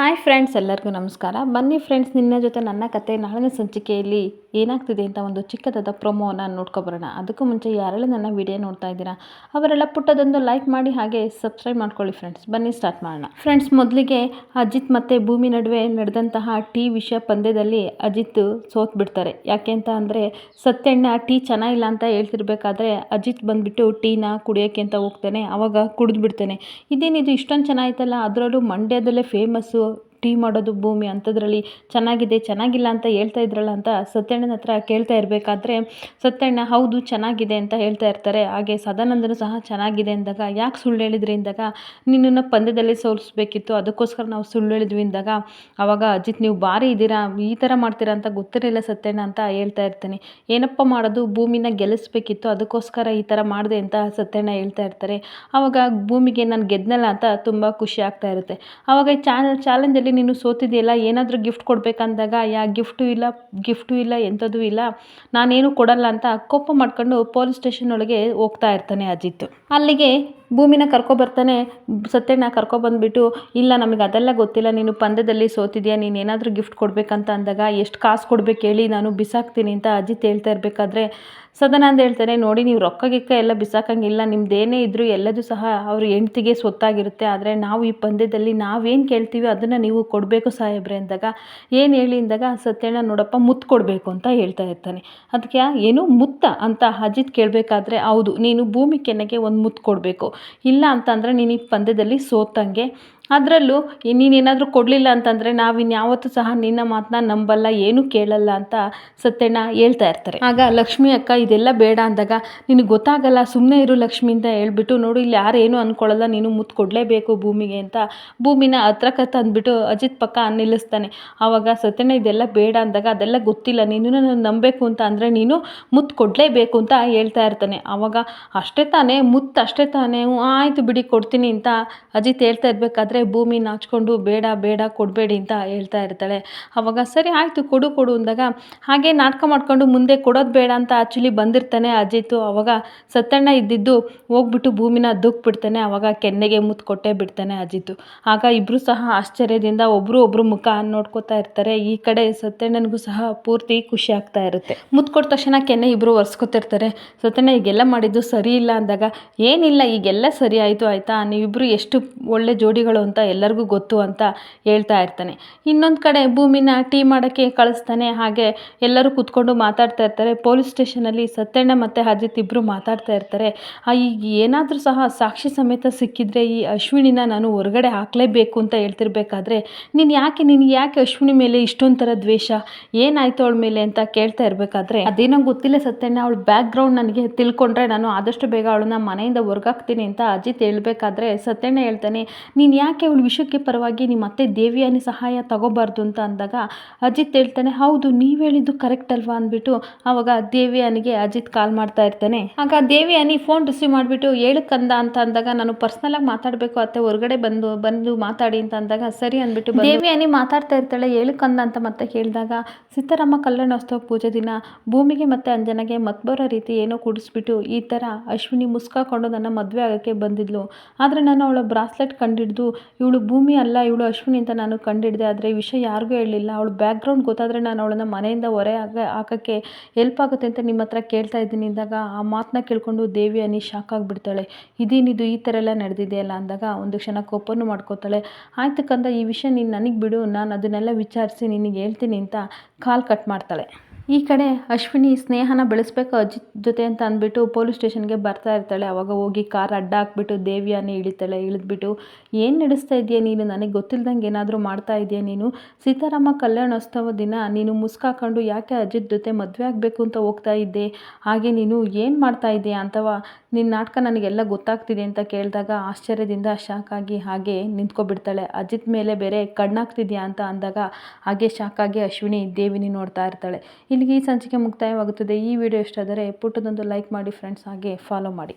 Hi friends ಎಲ್ಲರಿಗೂ ನಮಸ್ಕಾರ. ಬನ್ನಿ ಫ್ರೆಂಡ್ಸ್ ನಿನ್ನ ಜೊತೆ ನನ್ನ ಕತೆ ನಾಳಿನ ಸಂಚಿಕೆಯಲ್ಲಿ ಏನಾಗ್ತಿದೆ ಅಂತ ಒಂದು ಚಿಕ್ಕದಾದ ಪ್ರೊಮೋನ ನೋಡ್ಕೊಬರೋಣ. ಅದಕ್ಕೂ ಮುಂಚೆ ಯಾರೆಲ್ಲ ನನ್ನ ವಿಡಿಯೋ ನೋಡ್ತಾ ಇದ್ದೀರಾ, ಅವರೆಲ್ಲ ಪುಟ್ಟದೊಂದು ಲೈಕ್ ಮಾಡಿ ಹಾಗೆ ಸಬ್ಸ್ಕ್ರೈಬ್ ಮಾಡ್ಕೊಳ್ಳಿ ಫ್ರೆಂಡ್ಸ್ ಬನ್ನಿ ಸ್ಟಾರ್ಟ್ ಮಾಡೋಣ. ಫ್ರೆಂಡ್ಸ್ ಮೊದಲಿಗೆ ಅಜಿತ್ ಮತ್ತು ಭೂಮಿ ನಡುವೆ ನಡೆದಂತಹ ಟೀ ವಿಷಯ ಪಂದ್ಯದಲ್ಲಿ ಅಜಿತ್ ಸೋತ್ ಬಿಡ್ತಾರೆ ಯಾಕೆ ಅಂತ ಅಂದರೆ, ಸತ್ಯಣ್ಣ ಟೀ ಚೆನ್ನಾಗಿಲ್ಲ ಅಂತ ಹೇಳ್ತಿರ್ಬೇಕಾದ್ರೆ ಅಜಿತ್ ಬಂದುಬಿಟ್ಟು ಟೀನ ಕುಡಿಯೋಕ್ಕೆ ಅಂತ ಹೋಗ್ತಾನೆ ಆವಾಗ ಕುಡಿದ್ಬಿಡ್ತಾನೆ. ಇದೇನಿದು ಇಷ್ಟೊಂದು ಚೆನ್ನಾಗಿತ್ತಲ್ಲ ಅದರಲ್ಲೂ ಮಂಡ್ಯದಲ್ಲೇ ಫೇಮಸ್ಸು ಟೀ ಮಾಡೋದು ಭೂಮಿ ಅಂಥದ್ರಲ್ಲಿ ಚೆನ್ನಾಗಿದೆ, ಚೆನ್ನಾಗಿಲ್ಲ ಅಂತ ಹೇಳ್ತಾ ಇದ್ರಲ್ಲ ಅಂತ ಸತ್ಯಣ್ಣನ ಹತ್ರ ಕೇಳ್ತಾ ಇರಬೇಕಾದ್ರೆ, ಸತ್ಯಣ್ಣ ಹೌದು ಚೆನ್ನಾಗಿದೆ ಅಂತ ಹೇಳ್ತಾ ಇರ್ತಾರೆ. ಹಾಗೆ ಸದಾನಂದನು ಸಹ ಚೆನ್ನಾಗಿದೆ ಅಂದಾಗ, ಯಾಕೆ ಸುಳ್ಳು ಹೇಳಿದ್ರಿ ಅಂದಾಗ, ನಿನ್ನನ್ನು ಪಂದ್ಯದಲ್ಲಿ ಸೋಲಿಸ್ಬೇಕಿತ್ತು, ಅದಕ್ಕೋಸ್ಕರ ನಾವು ಸುಳ್ಳು ಹೇಳಿದ್ವಿ ಅಂದಾಗ, ಅವಾಗ ಅಜಿತ್ ನೀವು ಭಾರಿ ಇದ್ದೀರಾ, ಈ ಥರ ಮಾಡ್ತೀರಾ ಅಂತ ಗೊತ್ತಿರಲಿಲ್ಲ ಸತ್ಯಣ್ಣ ಅಂತ ಹೇಳ್ತಾ ಇರ್ತೀನಿ. ಏನಪ್ಪ ಮಾಡೋದು, ಭೂಮಿನ ಗೆಲ್ಲಿಸ್ಬೇಕಿತ್ತು, ಅದಕ್ಕೋಸ್ಕರ ಈ ಥರ ಮಾಡಿದೆ ಅಂತ ಸತ್ಯಣ್ಣ ಹೇಳ್ತಾ ಇರ್ತಾರೆ. ಆವಾಗ ಭೂಮಿಗೆ ನಾನು ಗೆದ್ದನಲ್ಲ ಅಂತ ತುಂಬ ಖುಷಿ ಆಗ್ತಾ ಇರುತ್ತೆ. ಆವಾಗ ಚಾನಲ್ ಚಾಲೆಂಜಲ್ಲಿ ನೀನು ಸೋತಿದೆಯಲ್ಲ, ಏನಾದರೂ ಗಿಫ್ಟ್ ಕೊಡಬೇಕಂದಾಗ, ಯಾ ಗಿಫ್ಟು ಇಲ್ಲ ಗಿಫ್ಟು ಇಲ್ಲ, ಎಂಥದ್ದು ಇಲ್ಲ, ನಾನೇನು ಕೊಡಲ್ಲ ಅಂತ ಕೋಪ ಮಾಡ್ಕೊಂಡು ಪೊಲೀಸ್ ಸ್ಟೇಷನ್ ಒಳಗೆ ಹೋಗ್ತಾ ಇರ್ತಾನೆ ಅಜಿತ್. ಅಲ್ಲಿಗೆ ಭೂಮಿನ ಕರ್ಕೊಬರ್ತಾನೆ ಸತ್ಯಣ್ಣ ಕರ್ಕೊಬಂದ್ಬಿಟ್ಟು ಇಲ್ಲ ನಮಗೆ ಅದೆಲ್ಲ ಗೊತ್ತಿಲ್ಲ, ನೀನು ಪಂದ್ಯದಲ್ಲಿ ಸೋತಿದ್ಯಾ, ನೀನು ಏನಾದರೂ ಗಿಫ್ಟ್ ಕೊಡಬೇಕಂತ ಅಂದಾಗ, ಎಷ್ಟು ಕಾಸು ಕೊಡ್ಬೇಕು ಹೇಳಿ, ನಾನು ಬಿಸಾಕ್ತೀನಿ, ಅಂತ ಅಜಿತ್ ಹೇಳ್ತಾ ಇರಬೇಕಾದ್ರೆ ಸದಾನಂದ ಹೇಳ್ತಾನೆ, ನೋಡಿ, ನೀವು ರೊಕ್ಕ ಗಿಕ್ಕ ಎಲ್ಲ ಬಿಸಾಕಂಗಿಲ್ಲ, ನಿಮ್ದೇನೇ ಇದ್ದರೂ ಎಲ್ಲದೂ ಸಹ ಅವ್ರ ಹೆಂಡ್ತಿಗೆ ಸ್ವತ್ತಾಗಿರುತ್ತೆ ಆದರೆ ನಾವು ಈ ಪಂದ್ಯದಲ್ಲಿ ನಾವೇನು ಕೇಳ್ತೀವಿ, ಅದನ್ನು ನೀವು ಕೊಡಬೇಕು ಸಾಹೇಬ್ರೆ, ಅಂದಾಗ, ಏನು ಹೇಳಿ ಅಂದಾಗ, ಸತ್ಯಣ್ಣ, ನೋಡಪ್ಪ, ಮುತ್ತು ಕೊಡಬೇಕು, ಅಂತ ಹೇಳ್ತಾ ಇರ್ತಾನೆ. ಅದಕ್ಕೆ, ಏನು ಮುತ್ತ? ಅಂತ ಅಜಿತ್ ಕೇಳಬೇಕಾದ್ರೆ, ಹೌದು, ನೀನು ಭೂಮಿ ಕೆನ್ನೆಗೆ ಒಂದು ಮುತ್ತು ಕೊಡಬೇಕು ಇಲ್ಲ ಅಂತಂದರೆ ನೀನು ಈ ಪಂದ್ಯದಲ್ಲಿ ಸೋತಂಗೆ ಅದರಲ್ಲೂ ನೀನೇನಾದರೂ ಕೊಡಲಿಲ್ಲ ಅಂತಂದರೆ ನಾವಿನ್ಯಾವತ್ತೂ ಸಹ ನಿನ್ನ ಮಾತನ್ನ ನಂಬಲ್ಲ, ಏನೂ ಕೇಳಲ್ಲ ಅಂತ ಸತ್ಯಣ್ಣ ಹೇಳ್ತಾ ಇರ್ತಾರೆ. ಆಗ ಲಕ್ಷ್ಮಿ ಅಕ್ಕ, ಇದೆಲ್ಲ ಬೇಡ ಅಂದಾಗ, ನಿನಗೆ ಗೊತ್ತಾಗಲ್ಲ ಸುಮ್ಮನೆ ಇರು ಲಕ್ಷ್ಮಿ ಅಂತ ಹೇಳ್ಬಿಟ್ಟು, ನೋಡು, ಇಲ್ಲಿ ಯಾರೇನು ಅಂದ್ಕೊಳ್ಳಲ್ಲ ನೀನು ಮುತ್ತು ಕೊಡಲೇಬೇಕು ಭೂಮಿಗೆ ಅಂತ ಭೂಮಿನ ಹತ್ರಕ್ಕೆ ತಂದುಬಿಟ್ಟು ಅಜಿತ್ ಪಕ್ಕ ನಿಲ್ಲಿಸ್ತಾನೆ. ಆವಾಗ, ಸತ್ಯಣ್ಣ, ಇದೆಲ್ಲ ಬೇಡ ಅಂದಾಗ, ಅದೆಲ್ಲ ಗೊತ್ತಿಲ್ಲ, ನೀನು ನಾನು ನಂಬಬೇಕು ಅಂತ ಅಂದರೆ ನೀನು ಮುತ್ತು ಕೊಡಲೇಬೇಕು ಅಂತ ಹೇಳ್ತಾ ಇರ್ತಾನೆ. ಆವಾಗ, ಅಷ್ಟೇ ತಾನೇ, ಮುತ್ತು ಅಷ್ಟೇ ತಾನೇ ಆಯಿತು ಬಿಡಿ, ಕೊಡ್ತೀನಿ ಅಂತ ಅಜಿತ್ ಹೇಳ್ತಾ ಇರಬೇಕಾದ್ರೆ ಭೂಮಿ ನಾಚ್ಕೊಂಡು ಬೇಡ ಬೇಡ, ಕೊಡಬೇಡಿ ಅಂತ ಹೇಳ್ತಾ ಇರ್ತಾಳೆ. ಅವಾಗ ಸರಿ, ಆಯಿತು, ಕೊಡು ಕೊಡು ಅಂದಾಗ, ಹಾಗೆ ನಾಟಕ ಮಾಡ್ಕೊಂಡು ಮುಂದೆ ಕೊಡೋದು ಬೇಡ ಅಂತ ಆ್ಯಕ್ಚುಲಿ ಬಂದಿರ್ತಾನೆ ಅಜಿತ್ತು ಅವಾಗ ಸತ್ತಣ್ಣ ಇದ್ದಿದ್ದು ಹೋಗ್ಬಿಟ್ಟು ಭೂಮಿನ ಬಿಡ್ತಾನೆ. ಅವಾಗ ಕೆನ್ನೆಗೆ ಮುತ್ತು ಕೊಟ್ಟೇ ಬಿಡ್ತಾನೆ ಅಜಿತ್ತು ಆಗ ಇಬ್ಬರು ಸಹ ಆಶ್ಚರ್ಯದಿಂದ ಒಬ್ಬರು ಒಬ್ಬರು ಮುಖ ನೋಡ್ಕೋತಾ ಇರ್ತಾರೆ. ಈ ಕಡೆ ಸತ್ಯಣ್ಣನಿಗೂ ಸಹ ಪೂರ್ತಿ ಖುಷಿ ಆಗ್ತಾ ಇರುತ್ತೆ. ಮುತ್ತು ಕೊಟ್ಟ ತಕ್ಷಣ ಕೆನ್ನೆ ಇಬ್ಬರು ಒರೆಸ್ಕೊತಿರ್ತಾರೆ. ಸತ್ತಣ್ಣ ಈಗೆಲ್ಲ ಮಾಡಿದ್ದು ಸರಿ ಇಲ್ಲ ಅಂದಾಗ, ಏನಿಲ್ಲ, ಈಗೆಲ್ಲ ಸರಿ ಆಯಿತು, ಆಯಿತಾ? ನೀವಿಬ್ಬರು ಎಷ್ಟು ಒಳ್ಳೆ ಜೋಡಿಗಳು ಅಂತ ಎಲ್ಲರಿಗೂ ಗೊತ್ತು ಅಂತ ಹೇಳ್ತಾ ಇರ್ತಾನೆ. ಇನ್ನೊಂದು ಕಡೆ ಭೂಮಿನ ಟೀ ಮಾಡೋಕ್ಕೆ ಕಳಿಸ್ತಾನೆ. ಹಾಗೆ ಎಲ್ಲರೂ ಕೂತ್ಕೊಂಡು ಮಾತಾಡ್ತಾ ಇರ್ತಾರೆ. ಪೊಲೀಸ್ ಸ್ಟೇಷನಲ್ಲಿ ಸತ್ಯಣ್ಣ ಮತ್ತು ಅಜಿತ್ ಇಬ್ಬರು ಮಾತಾಡ್ತಾ ಇರ್ತಾರೆ. ಈಗ ಏನಾದರೂ ಸಹ ಸಾಕ್ಷಿ ಸಮೇತ ಸಿಕ್ಕಿದ್ರೆ ಈ ಅಶ್ವಿನಿನ ನಾನು ಹೊರಗಡೆ ಹಾಕಲೇಬೇಕು ಅಂತ ಹೇಳ್ತಿರ್ಬೇಕಾದ್ರೆ ನೀನು ಯಾಕೆ ನೀನು ಯಾಕೆ ಅಶ್ವಿನಿ ಮೇಲೆ ಇಷ್ಟೊಂದು ಥರ ದ್ವೇಷ? ಏನಾಯ್ತು ಅವಳ ಮೇಲೆ ಅಂತ ಕೇಳ್ತಾ ಇರಬೇಕಾದ್ರೆ ಅದೇನೋ ಗೊತ್ತಿಲ್ಲ ಸತ್ಯಣ್ಣ. ಅವಳ ಬ್ಯಾಕ್ ಗ್ರೌಂಡ್ ನನಗೆ ತಿಳ್ಕೊಂಡ್ರೆ ನಾನು ಆದಷ್ಟು ಬೇಗ ಅವಳನ್ನ ಮನೆಯಿಂದ ಹೊರಗಾಕ್ತೀನಿ ಅಂತ ಅಜಿತ್ ಹೇಳ್ಬೇಕಾದ್ರೆ ಸತ್ಯಣ್ಣ ಹೇಳ್ತಾನೆ, ನೀನು ಯಾಕೆ ಅವಳ ವಿಷಯಕ್ಕೆ ಪರವಾಗಿ ನಿಮ್ಮ ಅತ್ತೆ ದೇವಿಯಾನಿ ಸಹಾಯ ತಗೋಬಾರ್ದು ಅಂತ ಅಂದಾಗ ಅಜಿತ್ ಹೇಳ್ತಾನೆ, ಹೌದು, ನೀವು ಹೇಳಿದ್ದು ಕರೆಕ್ಟ್ ಅಲ್ವಾ? ಅಂದ್ಬಿಟ್ಟು ಆವಾಗ ದೇವಿಯಾನಿಗೆ ಅಜಿತ್ ಕಾಲ್ ಮಾಡ್ತಾ ಇರ್ತಾನೆ. ಆಗ ದೇವಿಯಾನಿ ಫೋನ್ ರಿಸೀವ್ ಮಾಡಿಬಿಟ್ಟು, ಹೇಳು ಕಂದ ಅಂತ ಅಂದಾಗ, ನಾನು ಪರ್ಸ್ನಲಾಗಿ ಮಾತಾಡಬೇಕು ಅತ್ತೆ, ಹೊರಗಡೆ ಬಂದು ಬಂದು ಮಾತಾಡಿ ಅಂತ ಅಂದಾಗ, ಸರಿ ಅಂದ್ಬಿಟ್ಟು ದೇವಿಯಾನಿ ಮಾತಾಡ್ತಾ ಇರ್ತಾಳೆ, ಹೇಳು ಕಂದ ಅಂತ ಮತ್ತೆ ಕೇಳಿದಾಗ ಸೀತಾರಾಮ ಕಲ್ಯಾಣೋತ್ಸವ ಪೂಜೆ ದಿನ, ಭೂಮಿಗೆ ಮತ್ತೆ ಅಂಜನಾಗೆ ಮತ್ಬರೋ ರೀತಿ ಏನೋ ಕುಡಿಸ್ಬಿಟ್ಟು ಈ ಥರ ಅಶ್ವಿನಿ ಮುಸ್ಕಾಕೊಂಡು ನನ್ನ ಮದುವೆ ಆಗೋಕ್ಕೆ ಬಂದಿದ್ಲು. ಆದರೆ ನಾನು ಅವಳ ಬ್ರಾಸ್ಲೆಟ್ ಕಂಡಿಡ್ದು ಇವಳು ಭೂಮಿ ಅಲ್ಲ, ಇವಳು ಅಶ್ವಿನಿ ಅಂತ ನಾನು ಕಂಡಿಡಿದೆ. ಆದರೆ ವಿಷಯ ಯಾರಿಗೂ ಹೇಳಲಿಲ್ಲ. ಅವಳು ಬ್ಯಾಕ್ಗ್ರೌಂಡ್ ಗೊತ್ತಾದರೆ ನಾನು ಅವಳನ್ನು ಮನೆಯಿಂದ ಹೊರೆ ಆಗ, ಹಾಕೋಕ್ಕೆ ಹೆಲ್ಪ್ ಆಗುತ್ತೆ ಅಂತ ನಿಮ್ಮ ಹತ್ರ ಕೇಳ್ತಾ ಇದ್ದೀನಿ. ಅಂದಾಗ ಆ ಮಾತನ್ನ ಕೇಳಿಕೊಂಡು ದೇವಿ ಅನಿ ಶಾಕ್ ಆಗಿಬಿಡ್ತಾಳೆ. ಇದೇನಿದು? ಈ ಥರ ಎಲ್ಲ ನಡೆದಿದೆಯಲ್ಲ ಅಂದಾಗ ಒಂದು ಕ್ಷಣ ಕೋಪನೂ ಮಾಡ್ಕೋತಾಳೆ. ಆಯ್ತು ಕಂದ, ಈ ವಿಷಯ ನೀನು ನನಗೆ ಬಿಡು. ನಾನು ಅದನ್ನೆಲ್ಲ ವಿಚಾರಿಸಿ ನಿನಗೆ ಹೇಳ್ತೀನಿ ಅಂತ ಕಾಲ್ ಕಟ್ ಮಾಡ್ತಾಳೆ. ಈ ಕಡೆ ಅಶ್ವಿನಿ ಸ್ನೇಹನ ಬೆಳೆಸ್ಬೇಕು ಅಜಿತ್ ಜೊತೆ ಅಂತ ಅಂದ್ಬಿಟ್ಟು ಪೊಲೀಸ್ ಸ್ಟೇಷನ್ಗೆ ಬರ್ತಾ ಇರ್ತಾಳೆ. ಅವಾಗ ಹೋಗಿ ಕಾರ್ ಅಡ್ಡ ಹಾಕ್ಬಿಟ್ಟು ದೇವಿಯಾನೇ ಇಳಿತಾಳೆ, ಇಳಿದ್ಬಿಟ್ಟು, ಏನು ನಡೆಸ್ತಾ ಇದೆಯಾ ನೀನು? ನನಗೆ ಗೊತ್ತಿಲ್ಲದಂಗೆ ಏನಾದರೂ ಮಾಡ್ತಾ ಇದೆಯಾ ನೀನು? ಸೀತಾರಾಮ ಕಲ್ಯಾಣೋತ್ಸವ ದಿನ ನೀನು ಮುಸ್ಕಾಕೊಂಡು ಯಾಕೆ ಅಜಿತ್ ಜೊತೆ ಮದುವೆ ಆಗಬೇಕು ಅಂತ ಹೋಗ್ತಾ ಇದ್ದೆ? ಹಾಗೆ ನೀನು ಏನು ಮಾಡ್ತಾ ಇದೆಯಾ ಅಥವಾ ನಿನ್ನ ನಾಟಕ ನನಗೆಲ್ಲ ಗೊತ್ತಾಗ್ತಿದೆ ಅಂತ ಕೇಳಿದಾಗ ಆಶ್ಚರ್ಯದಿಂದ ಶಾಕ್ ಆಗಿ ಹಾಗೆ ನಿಂತ್ಕೊಬಿಡ್ತಾಳೆ. ಅಜಿತ್ ಮೇಲೆ ಬೇರೆ ಕಣ್ಣಾಗ್ತಿದ್ಯಾ ಅಂತ ಅಂದಾಗ ಹಾಗೆ ಶಾಕಾಗಿ ಅಶ್ವಿನಿ ದೇವಿನಿ ನೋಡ್ತಾ ಇರ್ತಾಳೆ. ಇಲ್ಲಿಗೆ ಈ ಸಂಚಿಕೆ ಮುಕ್ತಾಯವಾಗುತ್ತದೆ. ಈ ವಿಡಿಯೋ ಇಷ್ಟ ಆದರೆ ಪುಟ್ಟದೊಂದು ಲೈಕ್ ಮಾಡಿ ಫ್ರೆಂಡ್ಸ್ ಹಾಗೆ ಫಾಲೋ ಮಾಡಿ.